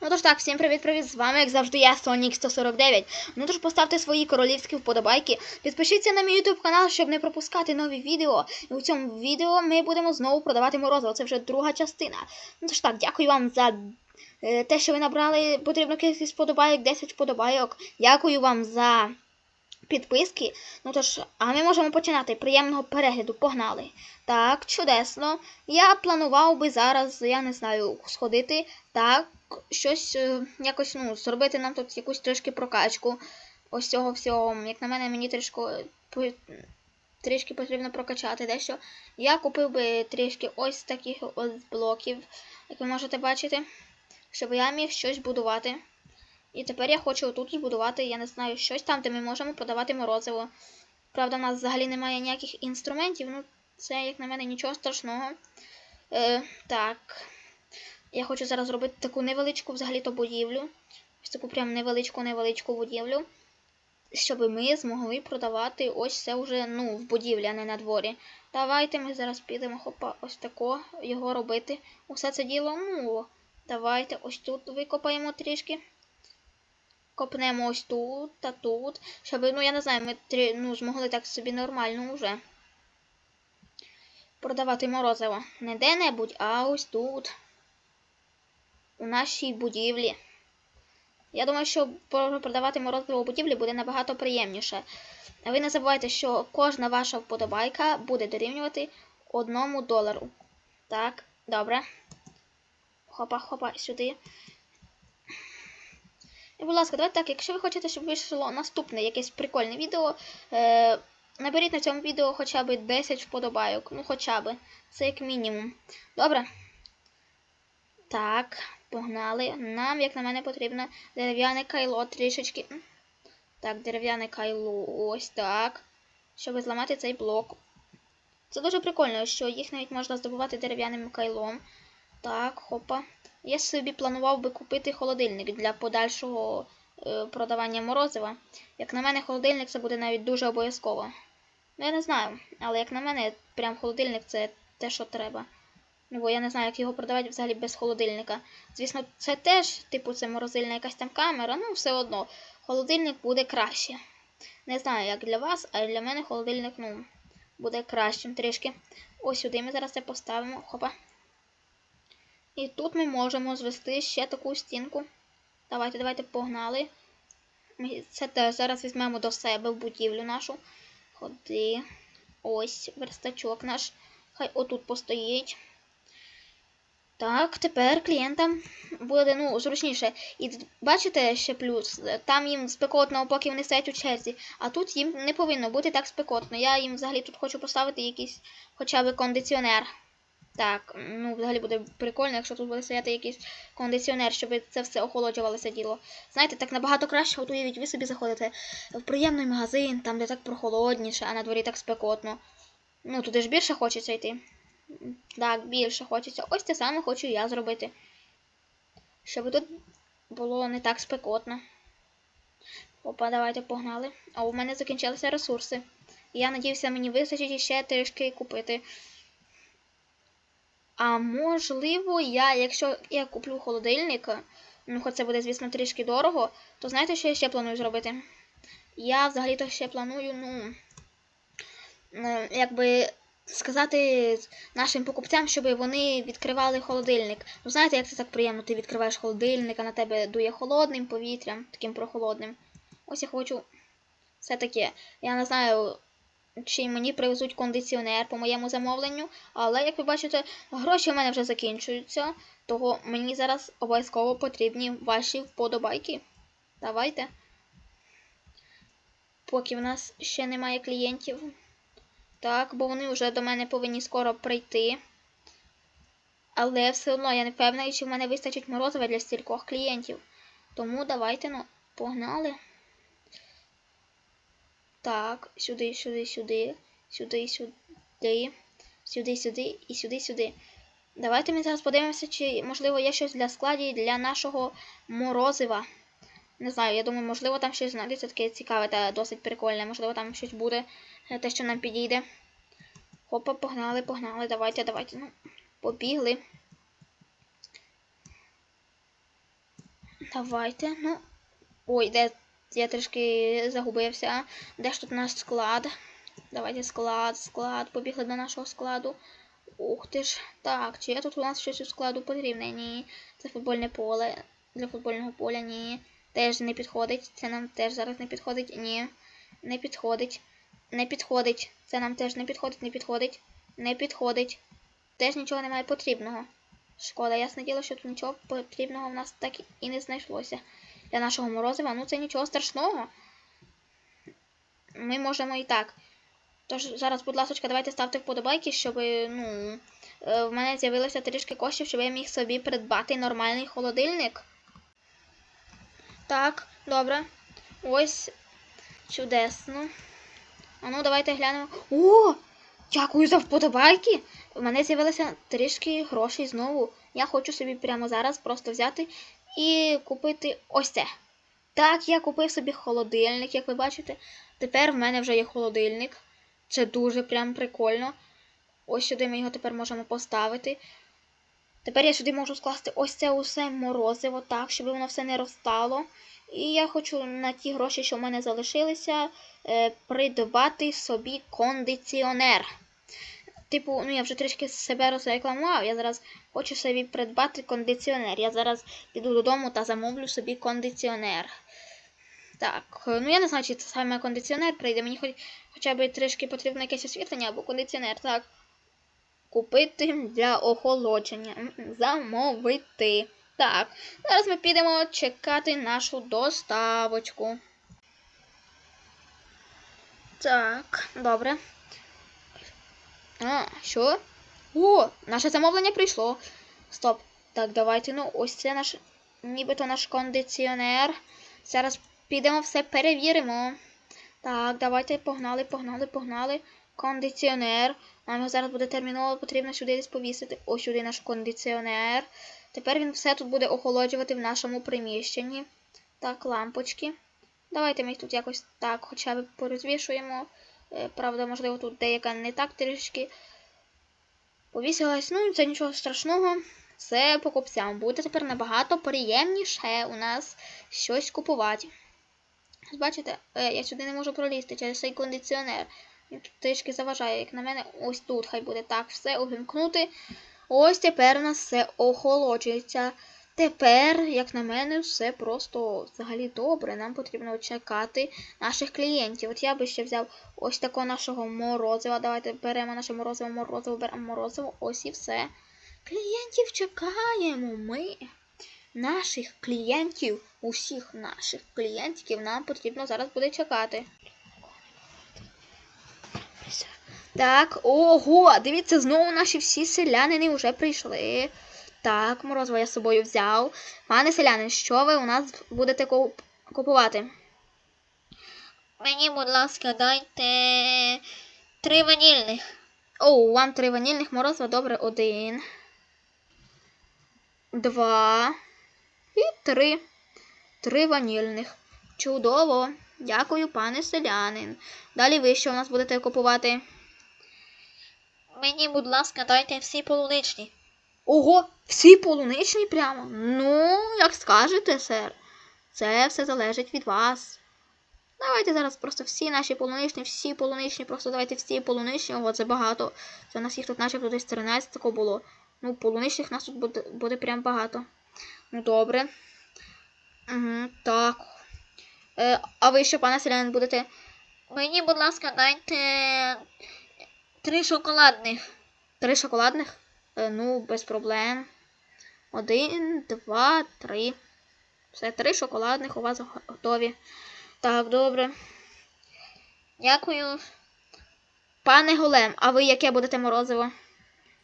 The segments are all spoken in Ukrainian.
Ну тож так, всім привіт-привіт! З вами, як завжди, я Сонік 149. Ну тож поставте свої королівські вподобайки. Підпишіться на мій YouTube канал, щоб не пропускати нові відео. І у цьому відео ми будемо знову продавати морозиво. Це вже друга частина. Ну тож так, дякую вам за е, те, що ви набрали потрібну кількість вподобайок, 10 вподобайок. Дякую вам за підписки. Ну тож, а ми можемо починати. Приємного перегляду. Погнали. Так, чудесно. Я планував би зараз, я не знаю, сходити. Так, щось е, якось ну, зробити нам тут якусь трішки прокачку. Ось цього всього. Як на мене, мені трішки, трішки потрібно прокачати дещо. Я купив би трішки ось таких ось блоків, як ви можете бачити, щоб я міг щось будувати. І тепер я хочу тут збудувати, я не знаю, щось там, де ми можемо продавати морозиво. Правда, в нас взагалі немає ніяких інструментів, ну це, як на мене, нічого страшного. Е, так. Я хочу зараз зробити таку невеличку взагалі-то будівлю. Ось таку прям невеличку-невеличку будівлю. Щоб ми змогли продавати ось це вже ну, в будівлі, а не на дворі. Давайте ми зараз підемо хопа, ось тако його робити. Усе це діло, ну, давайте ось тут викопаємо трішки. Копнемо ось тут та тут. Щоб, ну я не знаю, ми ну, змогли так собі нормально вже продавати морозиво. Не де-небудь, а ось тут. У нашій будівлі. Я думаю, що продавати морозиво будівлі буде набагато приємніше. А ви не забувайте, що кожна ваша вподобайка буде дорівнювати одному долару. Так, добре. Хопа-хопа, сюди. І, будь ласка, давайте так, якщо ви хочете, щоб вийшло наступне якесь прикольне відео, е, наберіть на цьому відео хоча б 10 вподобайок. Ну, хоча б. Це як мінімум. Добре. Так, погнали. Нам, як на мене, потрібно дерев'яне кайло трішечки. Так, дерев'яне кайло. Ось так. Щоб зламати цей блок. Це дуже прикольно, що їх навіть можна здобувати дерев'яним кайлом. Так, хопа. Я собі планував би купити холодильник для подальшого е, продавання морозива. Як на мене, холодильник це буде навіть дуже обов'язково. Ну, я не знаю, але як на мене, прям холодильник це те, що треба. Ну, бо я не знаю, як його продавати взагалі без холодильника. Звісно, це теж, типу, це морозильна якась там камера, ну все одно. Холодильник буде краще. Не знаю, як для вас, а для мене холодильник, ну, буде кращим трішки. Ось сюди ми зараз це поставимо. Хопа. І тут ми можемо звести ще таку стінку. Давайте, давайте погнали. Ми це теж зараз візьмемо до себе в будівлю нашу. Ходи. Ось верстачок наш. Хай отут постоїть. Так, тепер клієнтам буде ну, зручніше. І бачите ще плюс, там їм спекотно, поки вони стоять у черзі, а тут їм не повинно бути так спекотно. Я їм взагалі тут хочу поставити якийсь хоча б кондиціонер. Так, ну взагалі буде прикольно, якщо тут буде стояти якийсь кондиціонер, щоб це все охолоджувалося діло. Знаєте, так набагато краще, от уявіть, ви собі заходите в приємний магазин, там де так прохолодніше, а на дворі так спекотно. Ну, туди ж більше хочеться йти. Так, більше хочеться. Ось те саме хочу я зробити. Щоб тут було не так спекотно. Опа, давайте погнали. А у мене закінчилися ресурси. Я надіюся, мені вистачить ще трішки купити. А можливо, я, якщо я куплю холодильник, ну хоч це буде, звісно, трішки дорого, то знаєте, що я ще планую зробити? Я взагалі-то ще планую, ну, якби сказати нашим покупцям, щоб вони відкривали холодильник. Ну, знаєте, як це так приємно, ти відкриваєш холодильник, а на тебе дує холодним повітрям, таким прохолодним. Ось я хочу все таке. Я не знаю, чи мені привезуть кондиціонер по моєму замовленню, але, як ви бачите, гроші в мене вже закінчуються, того мені зараз обов'язково потрібні ваші вподобайки. Давайте. Поки в нас ще немає клієнтів. Так, бо вони вже до мене повинні скоро прийти. Але все одно я не впевнена, чи в мене вистачить морозива для стількох клієнтів. Тому давайте, ну, погнали. Так, сюди, сюди, сюди, сюди, сюди, сюди, сюди і сюди, сюди. Давайте ми зараз подивимося, чи, можливо, є щось для складі для нашого морозива. Не знаю, я думаю, можливо, там щось знайдеться таке цікаве та досить прикольне. Можливо, там щось буде, е, те, що нам підійде. Хопа, погнали, погнали, давайте, давайте. Ну, побігли. Давайте, ну. Ой, де я трішки загубився. Де ж тут наш склад? Давайте склад, склад. Побігли до нашого складу. Ух ти ж. Так, чи є тут у нас щось у складу потрібне? Ні. Це футбольне поле. Для футбольного поля ні. Теж не підходить. Це нам теж зараз не підходить. Ні. Не підходить. Не підходить. Це нам теж не підходить, не підходить. Не підходить. Теж нічого немає потрібного. Шкода, ясне діло, що тут нічого потрібного в нас так і не знайшлося. Для нашого морозива, ну це нічого страшного. Ми можемо і так. Тож зараз, будь ласка, давайте ставте вподобайки, щоб ну, е, в мене з'явилося трішки коштів, щоб я міг собі придбати нормальний холодильник. Так, добре. Ось чудесно. А ну, давайте глянемо. О! Дякую за вподобайки! У мене з'явилося трішки грошей знову. Я хочу собі прямо зараз просто взяти і купити ось це. Так, я купив собі холодильник, як ви бачите. Тепер в мене вже є холодильник. Це дуже прям прикольно. Ось сюди ми його тепер можемо поставити. Тепер я сюди можу скласти ось це усе морозиво, так, щоб воно все не розтало. І я хочу на ті гроші, що в мене залишилися, е, придбати собі кондиціонер. Типу, ну я вже трішки себе розрекламував. Я зараз хочу собі придбати кондиціонер. Я зараз піду додому та замовлю собі кондиціонер. Так, ну я не знаю, чи це саме кондиціонер прийде. Мені хоч, хоча б трішки потрібно якесь освітлення або кондиціонер. Так. Купити для охолодження. Замовити. Так, зараз ми підемо чекати нашу доставочку. Так, добре. А, що? О, наше замовлення прийшло. Стоп. Так, давайте, ну, ось це наш, нібито наш кондиціонер. Зараз підемо все перевіримо. Так, давайте погнали, погнали, погнали. Кондиціонер. Нам його зараз буде терміново потрібно сюди десь повісити. Ось сюди наш кондиціонер. Тепер він все тут буде охолоджувати в нашому приміщенні. Так, лампочки. Давайте ми їх тут якось так хоча б порозвішуємо. Е, Правда, можливо, тут деяка не так трішки повісилась. Ну, це нічого страшного. Це покупцям. Буде тепер набагато приємніше у нас щось купувати. Бачите, е, я сюди не можу пролізти через цей кондиціонер. Трішки заважає, як на мене, ось тут хай буде так все увімкнути. Ось тепер у нас все охолоджується. Тепер, як на мене, все просто взагалі добре. Нам потрібно чекати наших клієнтів. От я би ще взяв ось такого нашого морозива. Давайте беремо наше морозиво, морозиво, беремо морозиво. Ось і все. Клієнтів чекаємо ми. Наших клієнтів, усіх наших клієнтів нам потрібно зараз буде чекати. Так, ого, дивіться, знову наші всі селянини вже прийшли. Так, морозиво я з собою взяв. Пане селянин, що ви у нас будете купувати? Мені, будь ласка, дайте три ванільних. О, вам три ванільних морозива, добре, один. Два. І три. Три ванільних. Чудово. Дякую, пане селянин. Далі ви що у нас будете купувати? Мені, будь ласка, дайте всі полуничні. Ого, всі полуничні прямо. Ну, як скажете, сер. Це все залежить від вас. Давайте зараз просто всі наші полуничні, всі полуничні, просто давайте всі полуничні. Ого, це багато. Це у нас їх тут начебто десь 13 такого було. Ну, полуничних нас тут буде, буде прям багато. Ну, добре. Угу, так. Е, а ви що, пане селянин, будете? Мені, будь ласка, дайте три шоколадних. Три шоколадних? Е, ну, без проблем. Один, два, три. Все, три шоколадних у вас готові. Так, добре. Дякую. Пане Голем, а ви яке будете морозиво?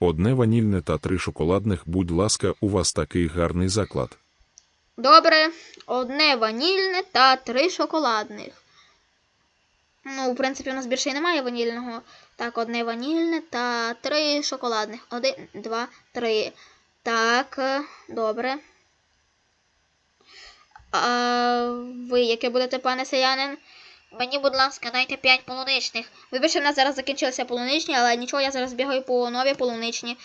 Одне ванільне та три шоколадних, будь ласка, у вас такий гарний заклад. Добре, одне ванільне та три шоколадних. Ну, в принципі, у нас більше й немає ванільного. Так, одне ванільне та три шоколадних. Один, два, три. Так, добре. А ви яке будете, пане селянин? Мені, будь ласка, дайте п'ять полуничних. Вибачте, в нас зараз закінчилися полуничні, але нічого, я зараз бігаю по нові полуничні.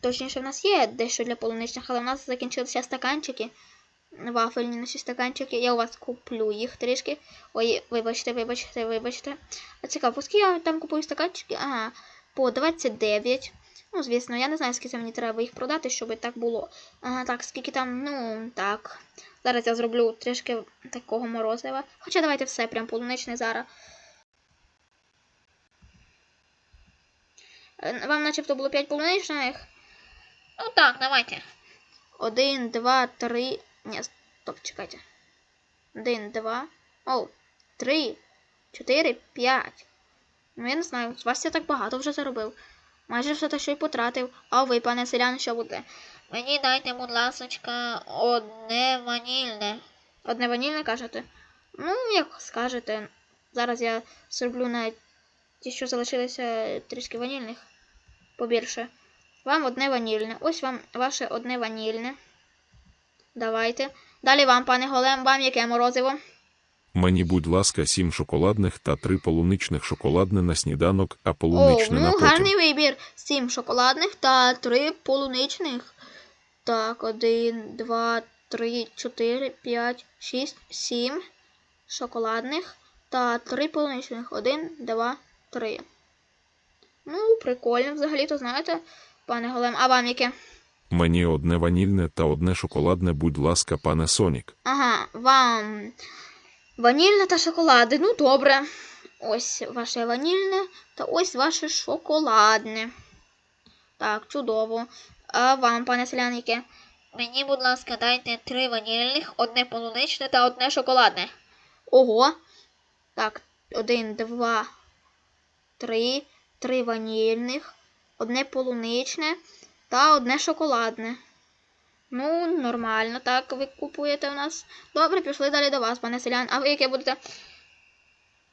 Точніше, в нас є дещо для полуничних, але в нас закінчилися стаканчики. Вафельні наші стаканчики. Я у вас куплю їх трішки. Ой, вибачте, вибачте, вибачте. А цікаво, поскільки я там купую стаканчики? Ага, по 29. Ну, звісно, я не знаю, скільки мені треба їх продати, щоб так було. Ага, так, скільки там, ну, так. Зараз я зроблю трішки такого морозива. Хоча давайте все, прям полуничне зараз. Е, Вам начебто було 5 полуничних. Ну так, давайте. Один, два, три. Ні, стоп, чекайте. Один, два. О, три, чотири, п'ять. Ну, я не знаю, з вас я так багато вже заробив. Майже все те, що й потратив. А ви, пане селян, що буде? Мені дайте, будь ласочка, одне ванільне. Одне ванільне кажете? Ну, як скажете. Зараз я зроблю на ті, що залишилися трішки ванільних. Побільше. Вам одне ванільне. Ось вам ваше одне ванільне. Давайте. Далі вам, пане голем, вам яке морозиво? Мені, будь ласка, сім шоколадних та три полуничних шоколадне на сніданок, а О, на ну потім. гарний вибір. Сім шоколадних та три полуничних. Так, один, два, три, чотири, п'ять, шість, сім шоколадних та три полуничних. Один, два, три. Ну, прикольно, взагалі-то знаєте, пане Голем. А вам яке? Мені одне ванільне та одне шоколадне, будь ласка, пане Сонік. Ага, вам ванільне та шоколадне. Ну, добре. Ось ваше ванільне та ось ваше шоколадне. Так, чудово. А вам, пане селян. Мені, будь ласка, дайте три ванільних, одне полуничне та одне шоколадне. Ого. Так, один, два, три, три ванільних, одне полуничне та одне шоколадне. Ну, нормально, так ви купуєте у нас. Добре, пішли далі до вас, пане селян. А ви яке будете?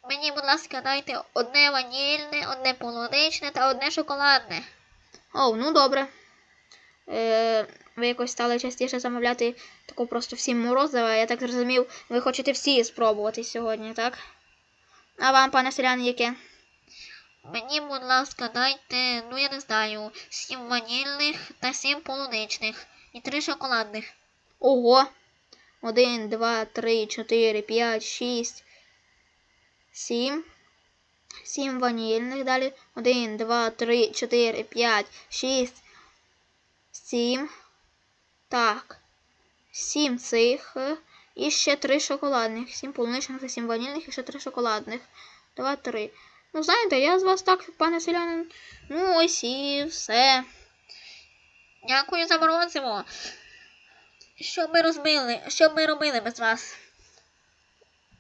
Мені, будь ласка, дайте одне ванільне, одне полуничне та одне шоколадне. О, ну добре. Е, ви якось стали частіше замовляти таку просто всім морозива. Я так зрозумів, ви хочете всі спробувати сьогодні, так? А вам, пане селян, яке? Мені, будь ласка, дайте, ну я не знаю, сім ванільних та сім полуничних і три шоколадних. Ого. Один, два, три, чотири, п'ять, шість, сім. Сім ванільних далі. Один, два, три, чотири, п'ять, шість, сім. Так. Сім цих. І ще три шоколадних. Сім полуничних та сім ванільних і ще три шоколадних. Два, три. Ну, знаєте, я з вас так, пане селянин. Ну, ось і все. Дякую за морозиво. Що ми розбили? Що ми робили без вас?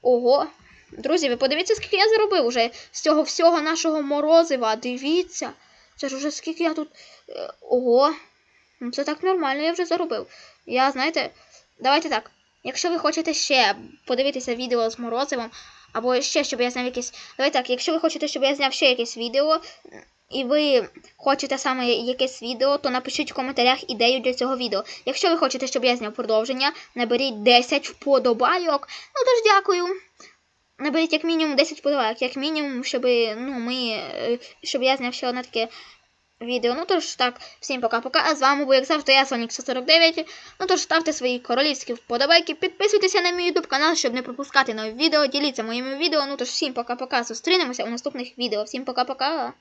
Ого. Друзі, ви подивіться, скільки я заробив уже з цього всього нашого морозива. Дивіться. Це ж уже скільки я тут. е, Ого. Ну, Це так нормально, я вже заробив. Я, знаєте, давайте так. Якщо ви хочете ще подивитися відео з морозивом, або ще, щоб я зняв якесь. Давайте так, якщо ви хочете, щоб я зняв ще якесь відео, і ви хочете саме якесь відео, то напишіть в коментарях ідею для цього відео. Якщо ви хочете, щоб я зняв продовження, наберіть 10 вподобайок. Ну тож дякую. Наберіть як мінімум 10 вподобайок, як мінімум, щоб, ну, ми, е, щоб я зняв ще одне таке відео. Ну тож так, всім пока-пока. А з вами був, як завжди, я Сонік 149. Ну тож ставте свої королівські вподобайки, підписуйтеся на мій YouTube канал, щоб не пропускати нові відео. Діліться моїми відео. Ну тож всім пока-пока. Зустрінемося у наступних відео. Всім пока-пока.